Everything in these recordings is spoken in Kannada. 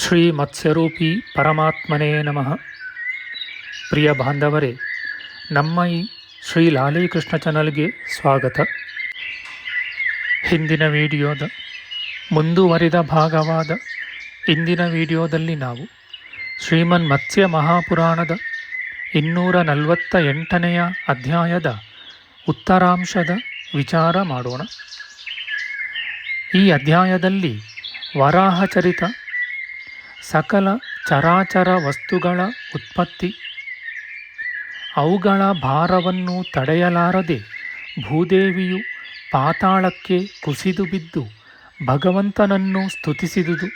ಶ್ರೀ ಮತ್ಸ್ಯರೂಪಿ ಪರಮಾತ್ಮನೇ ನಮಃ. ಪ್ರಿಯ ಬಾಂಧವರೇ, ನಮ್ಮ ಈ ಶ್ರೀ ಲಾಲೀಕೃಷ್ಣ ಚಾನಲ್ಗೆ ಸ್ವಾಗತ. ಹಿಂದಿನ ವಿಡಿಯೋದ ಮುಂದುವರಿದ ಭಾಗವಾದ ಇಂದಿನ ವಿಡಿಯೋದಲ್ಲಿ ನಾವು ಶ್ರೀಮನ್ ಮತ್ಸ್ಯ ಮಹಾಪುರಾಣದ ಇನ್ನೂರ ನಲವತ್ತ ಎಂಟನೆಯ ಅಧ್ಯಾಯದ ಉತ್ತರಾಂಶದ ವಿಚಾರ ಮಾಡೋಣ. ಈ ಅಧ್ಯಾಯದಲ್ಲಿ ವರಾಹಚರಿತ ಸಕಲ ಚರಾಚರ ವಸ್ತುಗಳ ಉತ್ಪತ್ತಿ. ಅವುಗಳ ಭಾರವನ್ನು ತಡೆಯಲಾರದೆ ಭೂದೇವಿಯು ಪಾತಾಳಕ್ಕೆ ಕುಸಿದು ಬಿದ್ದು ಭಗವಂತನನ್ನು ಸ್ತುತಿಸಿದುದು.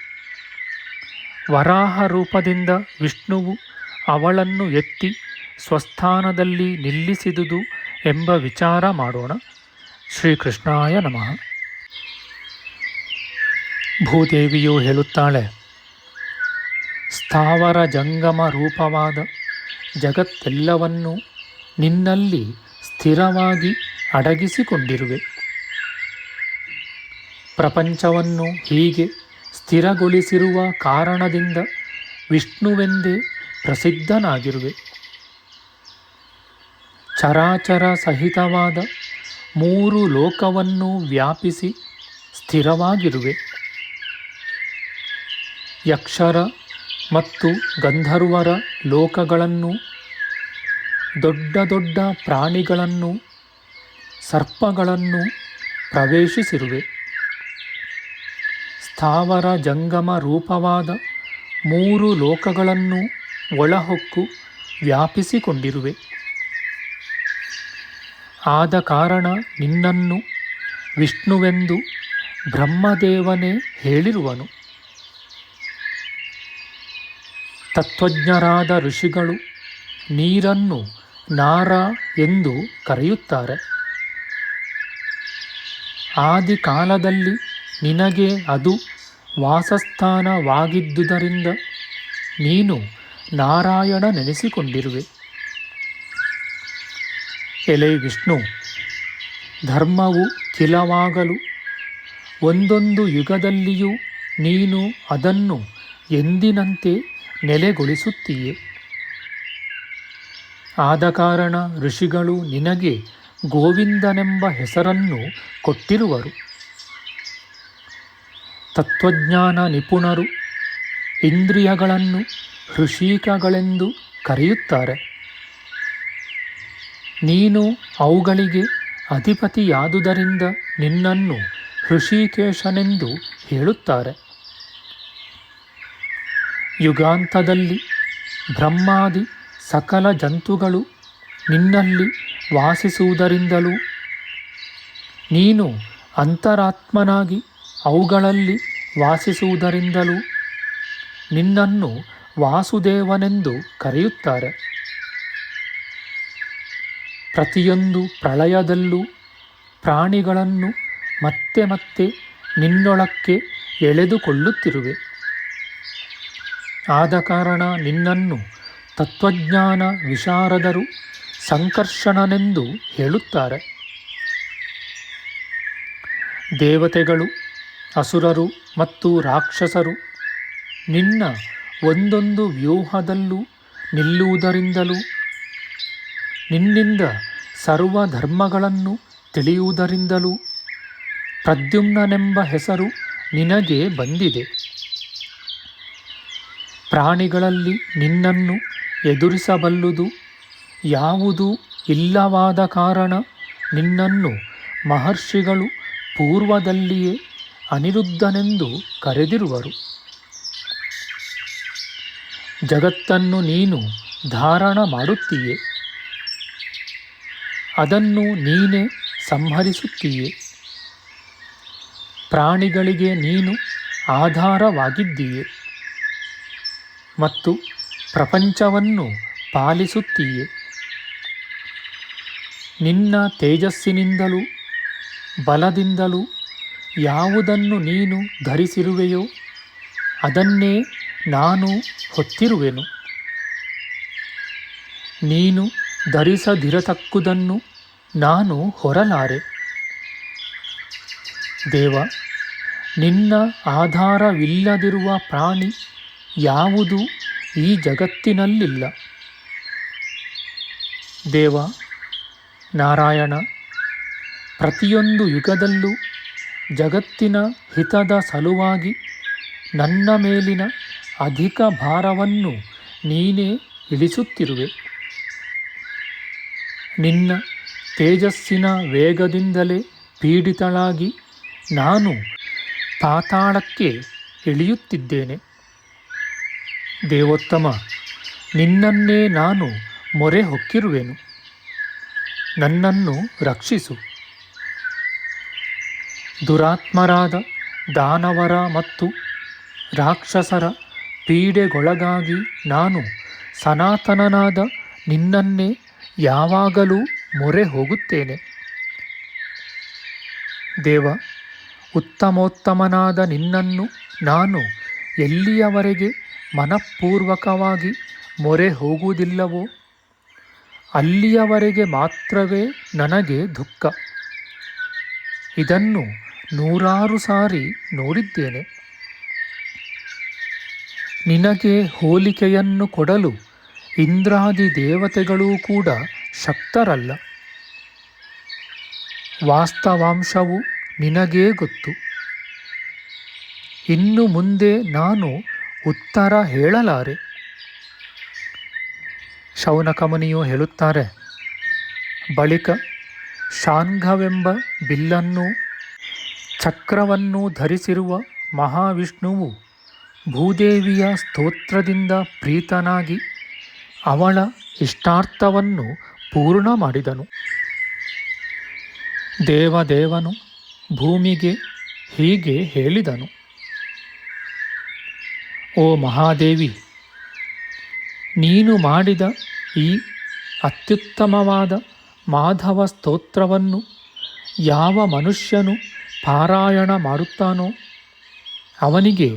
ವರಾಹ ರೂಪದಿಂದ ವಿಷ್ಣುವು ಅವಳನ್ನು ಎತ್ತಿ ಸ್ವಸ್ಥಾನದಲ್ಲಿ ನಿಲ್ಲಿಸಿದುದು ಎಂಬ ವಿಚಾರ ಮಾಡೋಣ. ಶ್ರೀಕೃಷ್ಣಾಯ ನಮಃ. ಭೂದೇವಿಯು ಹೇಳುತ್ತಾಳೆ ಸ್ಥಾವರ ಜಂಗಮ ರೂಪವಾದ ಜಗತ್ತೆಲ್ಲವನ್ನು ನಿನ್ನಲ್ಲಿ ಸ್ಥಿರವಾಗಿ ಅಡಗಿಸಿಕೊಂಡಿರುವೆ. ಪ್ರಪಂಚವನ್ನು ಹೀಗೆ ಸ್ಥಿರಗೊಳಿಸಿರುವ ಕಾರಣದಿಂದ ವಿಷ್ಣುವೆಂದೇ ಪ್ರಸಿದ್ಧನಾಗಿರುವೆ. ಚರಾಚರ ಸಹಿತವಾದ ಮೂರು ಲೋಕವನ್ನು ವ್ಯಾಪಿಸಿ ಸ್ಥಿರವಾಗಿರುವೆ. ಯಕ್ಷರ ಮತ್ತು ಗಂಧರ್ವರ ಲೋಕಗಳನ್ನು, ದೊಡ್ಡ ದೊಡ್ಡ ಪ್ರಾಣಿಗಳನ್ನು, ಸರ್ಪಗಳನ್ನು ಪ್ರವೇಶಿಸಿರುವೆ. ಸ್ಥಾವರ ಜಂಗಮ ರೂಪವಾದ ಮೂರು ಲೋಕಗಳನ್ನು ಒಳಹೊಕ್ಕು ವ್ಯಾಪಿಸಿಕೊಂಡಿರುವೆ. ಆದ ಕಾರಣ ನಿನ್ನನ್ನು ವಿಷ್ಣುವೆಂದು ಬ್ರಹ್ಮದೇವನೇ ಹೇಳಿರುವನು. ತತ್ವಜ್ಞರಾದ ಋಷಿಗಳು ನೀರನ್ನು ನಾರ ಎಂದು ಕರೆಯುತ್ತಾರೆ. ಆದಿಕಾಲದಲ್ಲಿ ನಿನಗೆ ಅದು ವಾಸಸ್ಥಾನವಾಗಿದ್ದುದರಿಂದ ನೀನು ನಾರಾಯಣ ನೆನೆಸಿಕೊಂಡಿರುವೆ. ಎಲೆ ವಿಷ್ಣು, ಧರ್ಮವು ಕಿಲವಾಗಲು ಒಂದೊಂದು ಯುಗದಲ್ಲಿಯೂ ನೀನು ಅದನ್ನು ಎಂದಿನಂತೆ ನೆಲೆಗೊಳಿಸುತ್ತೀಯೆ. ಆದ ಕಾರಣ ಋಷಿಗಳು ನಿನಗೆ ಗೋವಿಂದನೆಂಬ ಹೆಸರನ್ನು ಕೊಟ್ಟಿರುವರು. ತತ್ವಜ್ಞಾನ ನಿಪುಣರು ಇಂದ್ರಿಯಗಳನ್ನು ಹೃಷಿಕಗಳೆಂದು ಕರೆಯುತ್ತಾರೆ. ನೀನು ಅವುಗಳಿಗೆ ಅಧಿಪತಿಯಾದುದರಿಂದ ನಿನ್ನನ್ನು ಹೃಷಿಕೇಶನೆಂದು ಹೇಳುತ್ತಾರೆ. ಯುಗಾಂತದಲ್ಲಿ ಬ್ರಹ್ಮಾದಿ ಸಕಲ ಜಂತುಗಳು ನಿನ್ನಲ್ಲಿ ವಾಸಿಸುವುದರಿಂದಲೂ ನೀನು ಅಂತರಾತ್ಮನಾಗಿ ಅವುಗಳಲ್ಲಿ ವಾಸಿಸುವುದರಿಂದಲೂ ನಿನ್ನನ್ನು ವಾಸುದೇವನೆಂದು ಕರೆಯುತ್ತಾರೆ. ಪ್ರತಿಯೊಂದು ಪ್ರಳಯದಲ್ಲೂ ಪ್ರಾಣಿಗಳನ್ನು ಮತ್ತೆ ಮತ್ತೆ ನಿನ್ನೊಳಕ್ಕೆ ಎಳೆದುಕೊಳ್ಳುತ್ತಿರುವೆ. ಆದ ಕಾರಣ ನಿನ್ನನ್ನು ತತ್ವಜ್ಞಾನ ವಿಶಾರದರು ಸಂಕರ್ಷಣನೆಂದು ಹೇಳುತ್ತಾರೆ. ದೇವತೆಗಳು, ಅಸುರರು ಮತ್ತು ರಾಕ್ಷಸರು ನಿನ್ನ ಒಂದೊಂದು ವ್ಯೂಹದಲ್ಲೂ ನಿಲ್ಲುವುದರಿಂದಲೂ, ನಿನ್ನಿಂದ ಸರ್ವ ಧರ್ಮಗಳನ್ನು ತಿಳಿಯುವುದರಿಂದಲೂ ಪ್ರದ್ಯುಮ್ನನೆಂಬ ಹೆಸರು ನಿನಗೆ ಬಂದಿದೆ. ಪ್ರಾಣಿಗಳಲ್ಲಿ ನಿನ್ನನ್ನು ಎದುರಿಸಬಲ್ಲುದು ಯಾವುದೂ ಇಲ್ಲವಾದ ಕಾರಣ ನಿನ್ನನ್ನು ಮಹರ್ಷಿಗಳು ಪೂರ್ವದಲ್ಲಿಯೇ ಅನಿರುದ್ಧನೆಂದು ಕರೆದಿರುವರು. ಜಗತ್ತನ್ನು ನೀನು ಧಾರಣ ಮಾಡುತ್ತೀಯೆ. ಅದನ್ನು ನೀನೇ ಸಂಹರಿಸುತ್ತೀಯೆ. ಪ್ರಾಣಿಗಳಿಗೆ ನೀನು ಆಧಾರವಾಗಿದ್ದೀಯೆ. ಮತ್ತು ಪ್ರಪಂಚವನ್ನು ಪಾಲಿಸುತ್ತೀಯೆ. ನಿನ್ನ ತೇಜಸ್ಸಿನಿಂದಲೂ ಬಲದಿಂದಲೂ ಯಾವುದನ್ನು ನೀನು ಧರಿಸಿರುವೆಯೋ ಅದನ್ನೇ ನಾನು ಹೊತ್ತಿರುವೆನು. ನೀನು ಧರಿಸದಿರತಕ್ಕುದನ್ನು ನಾನು ಹೊರಲಾರೆ. ದೇವ, ನಿನ್ನ ಆಧಾರವಿಲ್ಲದಿರುವ ಪ್ರಾಣಿ ಯಾವುದು ಈ ಜಗತ್ತಿನಲ್ಲಿಲ್ಲ. ದೇವ, ನಾರಾಯಣ, ಪ್ರತಿಯೊಂದು ಯುಗದಲ್ಲೂ ಜಗತ್ತಿನ ಹಿತದ ಸಲುವಾಗಿ ನನ್ನ ಮೇಲಿನ ಅಧಿಕ ಭಾರವನ್ನು ನೀನೇ ಇಳಿಸುತ್ತಿರುವೆ. ನಿನ್ನ ತೇಜಸ್ಸಿನ ವೇಗದಿಂದಲೇ ಪೀಡಿತಳಾಗಿ ನಾನು ಪಾತಾಳಕ್ಕೆ ಇಳಿಯುತ್ತಿದ್ದೇನೆ. ದೇವೋತ್ತಮ, ನಿನ್ನನ್ನೇ ನಾನು ಮೊರೆ ಹೊಕ್ಕಿರುವೆನು. ನನ್ನನ್ನು ರಕ್ಷಿಸು. ದುರಾತ್ಮರಾದ ದಾನವರ ಮತ್ತು ರಾಕ್ಷಸರ ಪೀಡೆಗೊಳಗಾಗಿ ನಾನು ಸನಾತನನಾದ ನಿನ್ನನ್ನೇ ಯಾವಾಗಲೂ ಮೊರೆ ಹೋಗುತ್ತೇನೆ. ದೇವ, ಉತ್ತಮೋತ್ತಮನಾದ ನಿನ್ನನ್ನು ನಾನು ಎಲ್ಲಿಯವರೆಗೆ ಮನಃಪೂರ್ವಕವಾಗಿ ಮೊರೆ ಹೋಗುವುದಿಲ್ಲವೋ? ಅಲ್ಲಿಯವರೆಗೆ ಮಾತ್ರವೇ ನನಗೆ ದುಃಖ. ಇದನ್ನು ನೂರಾರು ಸಾರಿ ನೋಡಿದ್ದೇನೆ. ನಿನಗೆ ಹೋಲಿಕೆಯನ್ನು ಕೊಡಲು ಇಂದ್ರಾದಿ ದೇವತೆಗಳೂ ಕೂಡ ಶಕ್ತರಲ್ಲ. ವಾಸ್ತವಾಂಶವು ನಿನಗೇ ಗೊತ್ತು. ಇನ್ನು ಮುಂದೆ ನಾನು ಉತ್ತರ ಹೇಳಲಾರೆ. ಶೌನಕಮುನಿಯು ಹೇಳುತ್ತಾರೆ, ಬಳಿಕ ಶಾಂಘವೆಂಬ ಬಿಲ್ಲನ್ನು ಚಕ್ರವನ್ನು ಧರಿಸಿರುವ ಮಹಾವಿಷ್ಣುವು ಭೂದೇವಿಯ ಸ್ತೋತ್ರದಿಂದ ಪ್ರೀತನಾಗಿ ಅವಳ ಇಷ್ಟಾರ್ಥವನ್ನು ಪೂರ್ಣ ಮಾಡಿದನು. ದೇವದೇವನು ಭೂಮಿಗೆ ಹೀಗೆ ಹೇಳಿದನು. ಓ ಮಹಾದೇವಿ, ನೀನು ಮಾಡಿದ ಈ ಅತ್ಯುತ್ತಮವಾದ ಮಾಧವ ಸ್ತೋತ್ರವನ್ನು ಯಾವ ಮನುಷ್ಯನು ಪಾರಾಯಣ ಮಾಡುತ್ತಾನೋ ಅವನಿಗೆ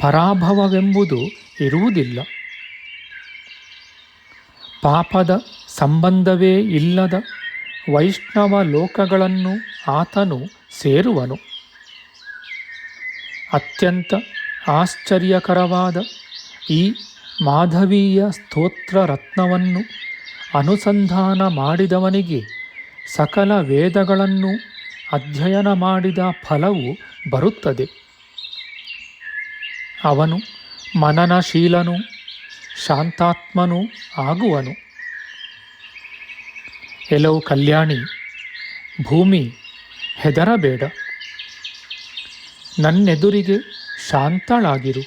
ಪರಾಭವವೆಂಬುದು ಇರುವುದಿಲ್ಲ. ಪಾಪದ ಸಂಬಂಧವೇ ಇಲ್ಲದ ವೈಷ್ಣವ ಲೋಕಗಳನ್ನು ಆತನು ಸೇರುವನು. ಅತ್ಯಂತ ಆಶ್ಚರ್ಯಕರವಾದ ಈ ಮಾಧವೀಯ ಸ್ತೋತ್ರ ರತ್ನವನ್ನು ಅನುಸಂಧಾನ ಮಾಡಿದವನಿಗೆ ಸಕಲ ವೇದಗಳನ್ನು ಅಧ್ಯಯನ ಮಾಡಿದ ಫಲವು ಬರುತ್ತದೆ. ಅವನು ಮನನಶೀಲನು, ಶಾಂತಾತ್ಮನೂ ಆಗುವನು. ಎಲವು ಕಲ್ಯಾಣಿ, ಭೂಮಿ ಹೆದರಬೇಡ. ನನ್ನೆದುರಿಗೆ ಶಾಂತಳಾಗಿರು.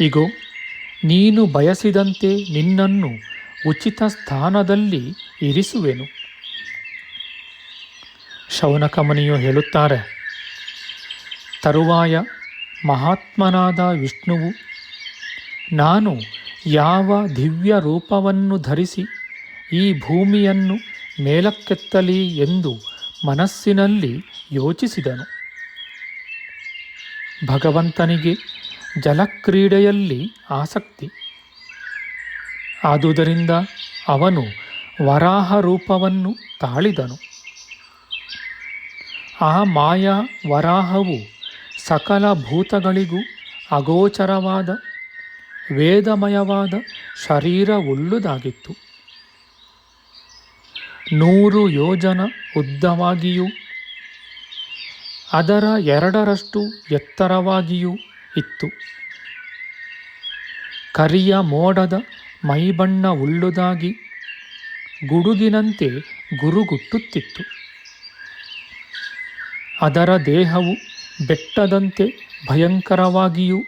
ಇಗೋ, ನೀನು ಬಯಸಿದಂತೆ ನಿನ್ನನ್ನು ಉಚಿತ ಸ್ಥಾನದಲ್ಲಿ ಇರಿಸುವೆನು. ಶೌನಕಮನಿಯು ಹೇಳುತ್ತಾರೆ, ತರುವಾಯ ಮಹಾತ್ಮನಾದ ವಿಷ್ಣುವು, ನಾನು ಯಾವ ದಿವ್ಯ ರೂಪವನ್ನು ಧರಿಸಿ ಈ ಭೂಮಿಯನ್ನು ಮೇಲಕ್ಕೆತ್ತಲಿ ಎಂದು ಮನಸ್ಸಿನಲ್ಲಿ ಯೋಚಿಸಿದನು. ಭಗವಂತನಿಗೆ ಜಲಕ್ರೀಡೆಯಲ್ಲಿ ಆಸಕ್ತಿ. ಆದುದರಿಂದ ಅವನು ವರಾಹ ರೂಪವನ್ನು ತಾಳಿದನು. ಆ ಮಾಯಾ ವರಾಹವು ಸಕಲ ಭೂತಗಳಿಗೂ ಅಗೋಚರವಾದ, ವೇದಮಯವಾದ ಶರೀರವುಳ್ಳುದಾಗಿತ್ತು ನೂರು ಯೋಜನ ಉದ್ದವಾಗಿಯೂ ಅದರ ಎರಡರಷ್ಟು ಎತ್ತರವಾಗಿಯೂ ಇತ್ತು. ಕರಿಯ ಮೋಡದ ಮೈಬಣ್ಣ ಉಳ್ಳುದಾಗಿ ಗುಡುಗಿನಂತೆ ಗುರುಗುಟ್ಟುತ್ತಿತ್ತು. ಅದರ ದೇಹವು ಬೆಟ್ಟದಂತೆ ಭಯಂಕರವಾಗಿಯೂ,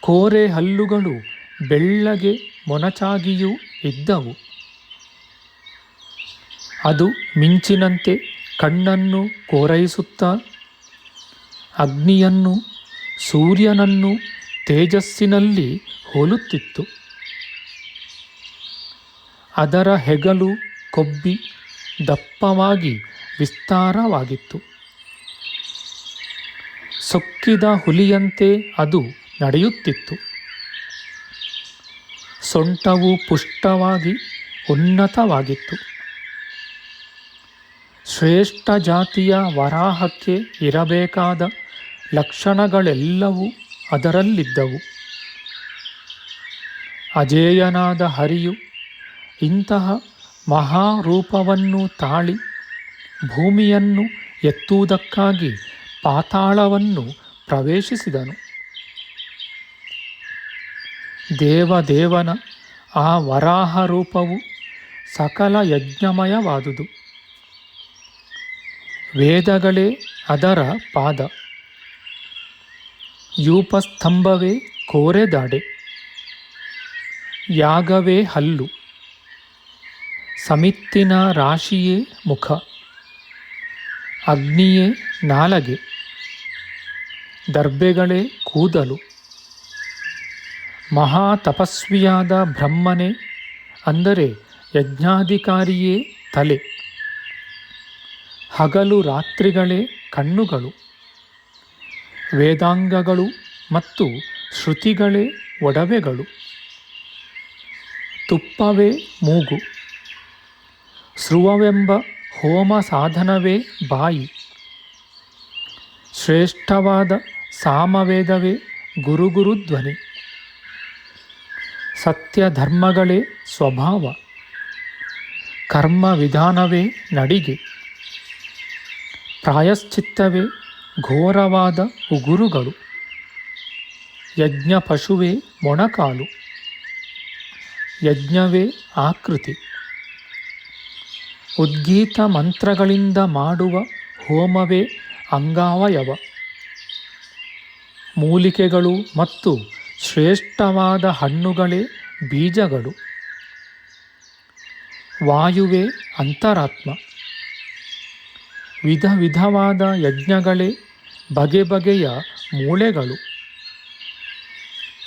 ಕೋರೆ ಹಲ್ಲುಗಳು ಬೆಳ್ಳಗೆ ಮೊನಚಾಗಿಯೂ ಇದ್ದವು. ಅದು ಮಿಂಚಿನಂತೆ ಕಣ್ಣನ್ನು ಕೋರೈಸುತ್ತಾ, ಅಗ್ನಿಯನ್ನು, ಸೂರ್ಯನನ್ನು ತೇಜಸ್ಸಿನಲ್ಲಿ ಹೋಲುತ್ತಿತ್ತು. ಅದರ ಹೆಗಲು ಕೊಬ್ಬಿ ದಪ್ಪವಾಗಿ ವಿಸ್ತಾರವಾಗಿತ್ತು. ಸೊಕ್ಕಿದ ಹುಲಿಯಂತೆ ಅದು ನಡೆಯುತ್ತಿತ್ತು. ಸೊಂಟವು ಪುಷ್ಟವಾಗಿ ಉನ್ನತವಾಗಿತ್ತು. ಶ್ರೇಷ್ಠ ಜಾತಿಯ ವರಾಹಕ್ಕೆ ಇರಬೇಕಾದ ಲಕ್ಷಣಗಳೆಲ್ಲವೂ ಅದರಲ್ಲಿದ್ದವು. ಅಜೇಯನಾದ ಹರಿಯು ಇಂತಹ ಮಹಾರೂಪವನ್ನು ತಾಳಿ ಭೂಮಿಯನ್ನು ಎತ್ತುವುದಕ್ಕಾಗಿ ಪಾತಾಳವನ್ನು ಪ್ರವೇಶಿಸಿದನು. ದೇವದೇವನ ಆ ವರಾಹ ರೂಪವು ಸಕಲ ಯಜ್ಞಮಯವಾದುದು. ವೇದಗಳೇ ಅದರ ಪಾದ. ಯೂಪಸ್ತಂಭವೇ ಕೋರೆದಾಡೆ ಯಾಗವೇ ಹಲ್ಲು. ಸಮಿತ್ತಿನ ರಾಶಿಯೇ ಮುಖ. ಅಗ್ನಿಯೇ ನಾಲಗೆ. ದರ್ಬೆಗಳೇ ಕೂದಲು. ಮಹಾ ತಪಸ್ವಿಯಾದ ಬ್ರಹ್ಮನೇ ಅಂದರೆ ಯಜ್ಞಾಧಿಕಾರಿಯೇ ತಲೆ. ಹಗಲು ರಾತ್ರಿಗಳೇ ಕಣ್ಣುಗಳು. ವೇದಾಂಗಗಳು ಮತ್ತು ಶ್ರುತಿಗಳೇ ಒಡವೆಗಳು. ತುಪ್ಪವೇ ಮೂಗು. ಸ್ರುವವೆಂಬ ಹೋಮ ಸಾಧನವೇ ಬಾಯಿ. ಶ್ರೇಷ್ಠವಾದ ಸಾಮವೇದವೇ ಗುರುಗುರುಧ್ವನಿ. ಸತ್ಯ ಧರ್ಮಗಳೇ ಸ್ವಭಾವ. ಕರ್ಮ ವಿಧಾನವೇ ನಡಿಗೆ. ಪ್ರಾಯಶ್ಚಿತ್ತವೇ ಘೋರವಾದ ಉಗುರುಗಳು. ಯಜ್ಞ ಪಶುವೇ ಮೊಣಕಾಲು. ಯಜ್ಞವೇ ಆಕೃತಿ. ಉದ್ಗೀತ ಮಂತ್ರಗಳಿಂದ ಮಾಡುವ ಹೋಮವೇ ಅಂಗಾವಯವ. ಮೂಲಿಕೆಗಳು ಮತ್ತು ಶ್ರೇಷ್ಠವಾದ ಹಣ್ಣುಗಳೇ ಬೀಜಗಳು. ವಾಯುವೇ ಅಂತರಾತ್ಮ. ವಿಧ ವಿಧವಾದ ಯಜ್ಞಗಳೇ ಬಗೆ ಬಗೆಯ ಮೂಳೆಗಳು.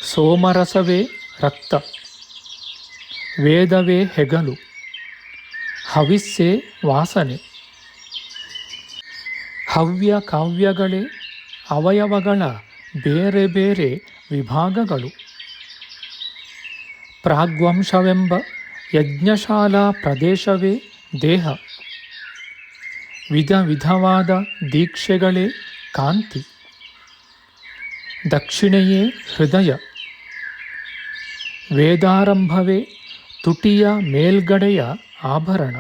ಸೋಮರಸವೇ ರಕ್ತ. ವೇದವೇ ಹೆಗಲು. ಹವಿಸ್ಸೇ ವಾಸನೆ. ಹವ್ಯ ಕಾವ್ಯಗಳೇ ಅವಯವಗಳ ಬೇರೆ ಬೇರೆ ವಿಭಾಗಗಳು. ಪ್ರಾಗ್ವಂಶವೆಂಬ ಯಜ್ಞಶಾಲಾ ಪ್ರದೇಶವೇ ದೇಹ. ವಿಧ ವಿಧವಾದ ದೀಕ್ಷೆಗಳೇ ಕಾಂತಿ. ದಕ್ಷಿಣೆಯೇ ಹೃದಯ. ವೇದಾರಂಭವೇ ತುಟಿಯ ಮೇಲ್ಗಡೆಯ ಆಭರಣ.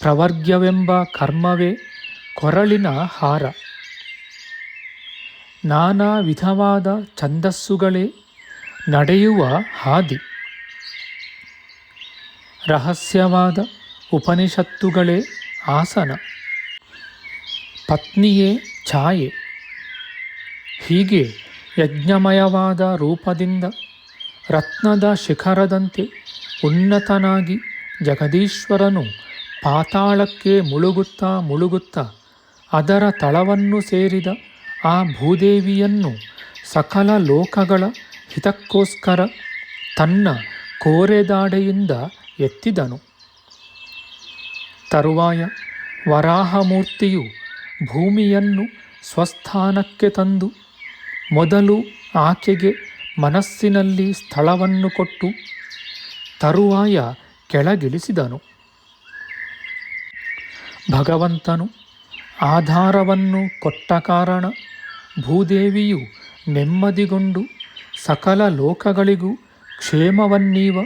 ಪ್ರವರ್ಗ್ಯವೆಂಬ ಕರ್ಮವೇ ಕೊರಳಿನ ಹಾರ. ನಾನಾ ವಿಧವಾದ ಛಂದಸ್ಸುಗಳೇ ನಡೆಯುವ ಹಾದಿ. ರಹಸ್ಯವಾದ ಉಪನಿಷತ್ತುಗಳೇ ಆಸನ. ಪತ್ನಿಯೇ ಛಾಯೆ. ಹೀಗೆ ಯಜ್ಞಮಯವಾದ ರೂಪದಿಂದ ರತ್ನದ ಶಿಖರದಂತೆ ಉನ್ನತನಾಗಿ ಜಗದೀಶ್ವರನು ಪಾತಾಳಕ್ಕೆ ಮುಳುಗುತ್ತಾ ಮುಳುಗುತ್ತಾ ಅದರ ತಳವನ್ನು ಸೇರಿದ ಆ ಭೂದೇವಿಯನ್ನು ಸಕಲ ಲೋಕಗಳ ಹಿತಕ್ಕೋಸ್ಕರ ತನ್ನ ಕೋರೆದಾಡೆಯಿಂದ ಎತ್ತಿದನು. ತರುವಾಯ ವರಾಹಮೂರ್ತಿಯು ಭೂಮಿಯನ್ನು ಸ್ವಸ್ಥಾನಕ್ಕೆ ತಂದು ಮೊದಲು ಆಕೆಗೆ ಮನಸ್ಸಿನಲ್ಲಿ ಸ್ಥಳವನ್ನು ಕೊಟ್ಟು ತರುವಾಯ ಕೆಳಗಿಳಿಸಿದನು. ಭಗವಂತನು ಆಧಾರವನ್ನು ಕೊಟ್ಟ ಕಾರಣ ಭೂದೇವಿಯು ನೆಮ್ಮದಿಗೊಂಡು ಸಕಲ ಲೋಕಗಳಿಗೂ ಕ್ಷೇಮವನ್ನೀವ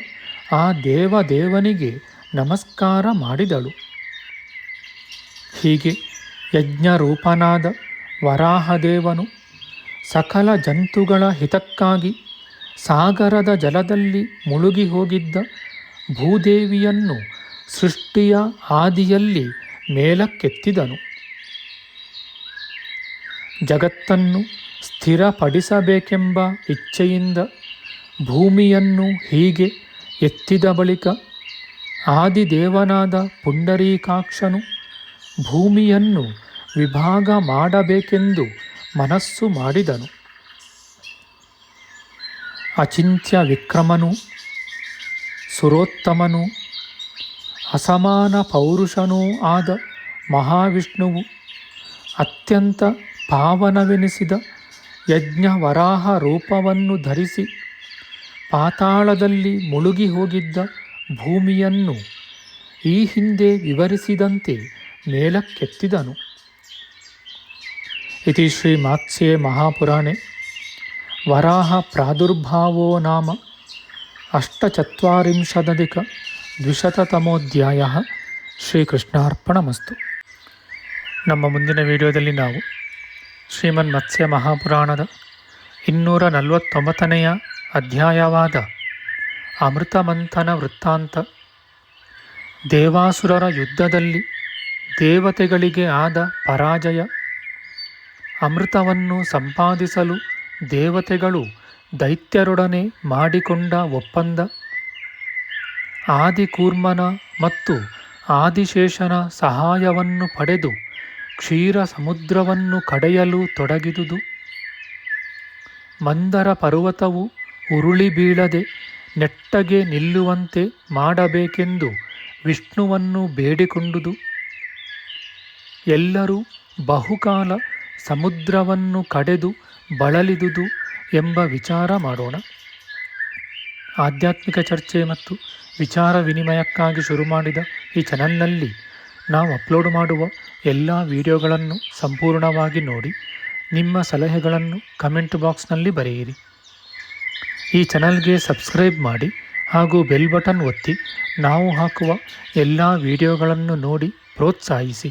ಆ ದೇವದೇವನಿಗೆ ನಮಸ್ಕಾರ ಮಾಡಿದಳು. ಹೀಗೆ ಯಜ್ಞರೂಪನಾದ ವರಾಹದೇವನು ಸಕಲ ಜಂತುಗಳ ಹಿತಕ್ಕಾಗಿ ಸಾಗರದ ಜಲದಲ್ಲಿ ಮುಳುಗಿ ಹೋಗಿದ್ದ ಭೂದೇವಿಯನ್ನು ಸೃಷ್ಟಿಯ ಆದಿಯಲ್ಲಿ ಮೇಲಕ್ಕೆತ್ತಿದನು. ಜಗತ್ತನ್ನು ಸ್ಥಿರಪಡಿಸಬೇಕೆಂಬ ಇಚ್ಛೆಯಿಂದ ಭೂಮಿಯನ್ನು ಹೀಗೆ ಎತ್ತಿದ ಬಳಿಕ ಆದಿದೇವನಾದ ಪುಂಡರೀಕಾಕ್ಷನು ಭೂಮಿಯನ್ನು ವಿಭಾಗ ಮಾಡಬೇಕೆಂದು ಮನಸ್ಸು ಮಾಡಿದನು. ಅಚಿಂತ್ಯ ವಿಕ್ರಮನು, ಸುರೋತ್ತಮನು, ಅಸಮಾನ ಪೌರುಷನೂ ಆದ ಮಹಾವಿಷ್ಣುವು ಅತ್ಯಂತ ಪಾವನವೆನಿಸಿದ ಯಜ್ಞವರಾಹ ರೂಪವನ್ನು ಧರಿಸಿ ಪಾತಾಳದಲ್ಲಿ ಮುಳುಗಿ ಹೋಗಿದ್ದ ಭೂಮಿಯನ್ನು ಈ ಹಿಂದೆ ವಿವರಿಸಿದಂತೆ ಮೇಲಕ್ಕೆತ್ತಿದನು ಇತಿ ಶ್ರೀ ಮಾತ್ಸ್ಯೆ ಮಹಾಪುರಾಣೆ. ವರಾಹ ಪ್ರಾದುರ್ಭಾವೋ ನಾಮ. ಅಷ್ಟಚತ್ವರಿಂಶದಧಿಕ ದ್ವಿಶತತಮೋಧ್ಯಾಯ. ಶ್ರೀಕೃಷ್ಣಾರ್ಪಣಮಸ್ತು. ನಮ್ಮ ಮುಂದಿನ ವಿಡಿಯೋದಲ್ಲಿ ನಾವು ಶ್ರೀಮನ್ ಮತ್ಸ್ಯ ಮಹಾಪುರಾಣದ ಇನ್ನೂರ ನಲವತ್ತೊಂಬತ್ತನೆಯ ಅಧ್ಯಾಯವಾದ ಅಮೃತಮಂಥನ ವೃತ್ತಾಂತ. ದೇವಾಸುರರ ಯುದ್ಧದಲ್ಲಿ ದೇವತೆಗಳಿಗೆ ಆದ ಪರಾಜಯ. ಅಮೃತವನ್ನು ಸಂಪಾದಿಸಲು ದೇವತೆಗಳು ದೈತ್ಯರೊಡನೆ ಮಾಡಿಕೊಂಡ ಒಪ್ಪಂದ. ಆದಿಕೂರ್ಮನ ಮತ್ತು ಆದಿಶೇಷನ ಸಹಾಯವನ್ನು ಪಡೆದು ಕ್ಷೀರ ಸಮುದ್ರವನ್ನು ಕಡೆಯಲು ತೊಡಗಿದುದು. ಮಂದರ ಪರ್ವತವು ಉರುಳಿ ಬೀಳದೆ ನೆಟ್ಟಗೆ ನಿಲ್ಲುವಂತೆ ಮಾಡಬೇಕೆಂದು ವಿಷ್ಣುವನ್ನು ಬೇಡಿಕೊಂಡುದು. ಎಲ್ಲರೂ ಬಹುಕಾಲ ಸಮುದ್ರವನ್ನು ಕಡೆದು ಬಳಲಿದುದು ಎಂಬ ವಿಚಾರ ಮಾಡೋಣ. ಆಧ್ಯಾತ್ಮಿಕ ಚರ್ಚೆ ಮತ್ತು ವಿಚಾರ ವಿನಿಮಯಕ್ಕಾಗಿ ಶುರು ಮಾಡಿದ ಈ ಚಾನಲ್ನಲ್ಲಿ ನಾವು ಅಪ್ಲೋಡ್ ಮಾಡುವ ಎಲ್ಲ ವಿಡಿಯೋಗಳನ್ನು ಸಂಪೂರ್ಣವಾಗಿ ನೋಡಿ, ನಿಮ್ಮ ಸಲಹೆಗಳನ್ನು ಕಮೆಂಟ್ ಬಾಕ್ಸ್ನಲ್ಲಿ ಬರೆಯಿರಿ. ಈ ಚಾನಲ್ಗೆ ಸಬ್ಸ್ಕ್ರೈಬ್ ಮಾಡಿ ಹಾಗೂ ಬೆಲ್ ಬಟನ್ ಒತ್ತಿ ನಾವು ಹಾಕುವ ಎಲ್ಲ ವಿಡಿಯೋಗಳನ್ನು ನೋಡಿ ಪ್ರೋತ್ಸಾಹಿಸಿ.